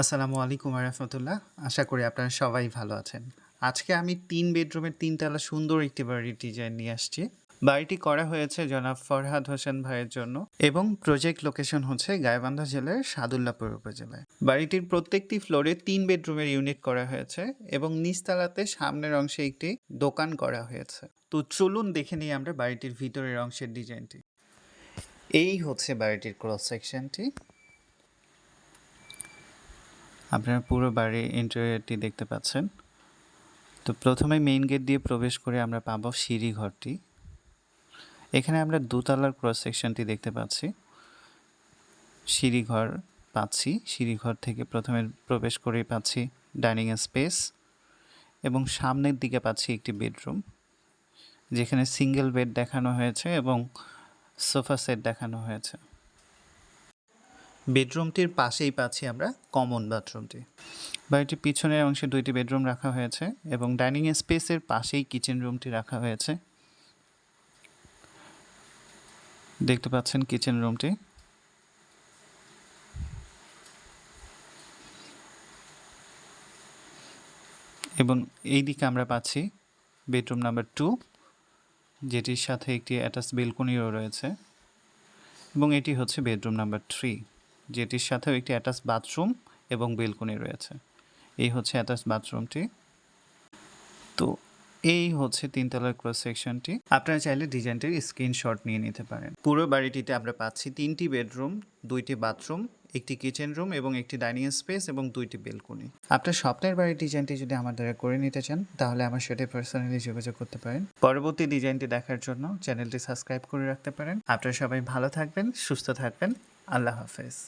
আসসালামু আলাইকুম রহমতুল্লাহ। আশা করি আপনারা সবাই ভালো আছেন। আজকে আমি তিন বেডরুমের তিনতলা সুন্দর একটি বাড়ির ডিজাইন নিয়ে আসছি। বাড়িটি করা হয়েছে জনাব ফরহাদ হোসেন ভাইয়ের জন্য এবং প্রজেক্ট লোকেশন হচ্ছে গাইবান্ধা জেলার সাদুল্লাপুর উপজেলায়। বাড়িটির প্রত্যেকটি ফ্লোরে তিন বেডরুমের ইউনিট করা হয়েছে এবং নিচতলাতে সামনের অংশে একটি দোকান করা হয়েছে। তো চলুন দেখে নিই আমরা বাড়িটির ভিতরের অংশের ডিজাইনটি এই হচ্ছে বাড়িটির ক্রস সেকশনটি আপনারা পুরো বাড়ির ইন্টেরিয়রটি দেখতে পাচ্ছেন। তো প্রথমে মেইন গেট দিয়ে প্রবেশ করে আমরা পাবো সিঁড়ি ঘরটি। এখানে আমরা দোতলার ক্রস সেকশনটি দেখতে পাচ্ছি। সিঁড়ি ঘর পাচ্ছি। সিঁড়ি ঘর থেকে প্রথমে প্রবেশ করেই পাচ্ছি ডাইনিং স্পেস এবং সামনের দিকে পাচ্ছি একটি বেডরুম যেখানে সিঙ্গেল বেড দেখানো হয়েছে এবং সোফা সেট দেখানো হয়েছে। বেডরুমটির পাশেই পাচ্ছি আমরা কমন বাথরুমটি। বাড়িটির পিছনের অংশে দুইটি বেডরুম রাখা হয়েছে এবং ডাইনিং স্পেসের পাশেই কিচেন রুমটি রাখা হয়েছে। দেখতে পাচ্ছেন কিচেন রুমটি। এবং এই দিকে আমরা পাচ্ছি বেডরুম নাম্বার টু, যেটির সাথে একটি অ্যাটাচ বেলকনিও রয়েছে। এবং এটি হচ্ছে বেডরুম নাম্বার থ্রি। যেটির সাথেও একটি অ্যাটাচ বাথরুম এবং বেলকনি রয়েছে। এই হচ্ছে অ্যাটাচ বাথরুমটি তো এই হচ্ছে তিনতলার ক্রস সেকশনটি আপনারা চাইলে ডিজাইনটির স্ক্রিনশট নিয়ে নিতে পারেন। পুরো বাড়িটিতে আমরা পাচ্ছি তিনটি বেডরুম দুইটি বাথরুম একটি কিচেন রুম এবং একটি ডাইনিং স্পেস এবং দুইটি বেলকনি আপনার স্বপ্নের বাড়ির ডিজাইনটি যদি আমার দ্বারা করে নিতে চান, তাহলে আমার সাথে পার্সোনালি যোগাযোগ করতে পারেন। পরবর্তী ডিজাইনটি দেখার জন্য চ্যানেলটি সাবস্ক্রাইব করে রাখতে পারেন। আপনারা সবাই ভালো থাকবেন, সুস্থ থাকবেন। আল্লাহ হাফেজ।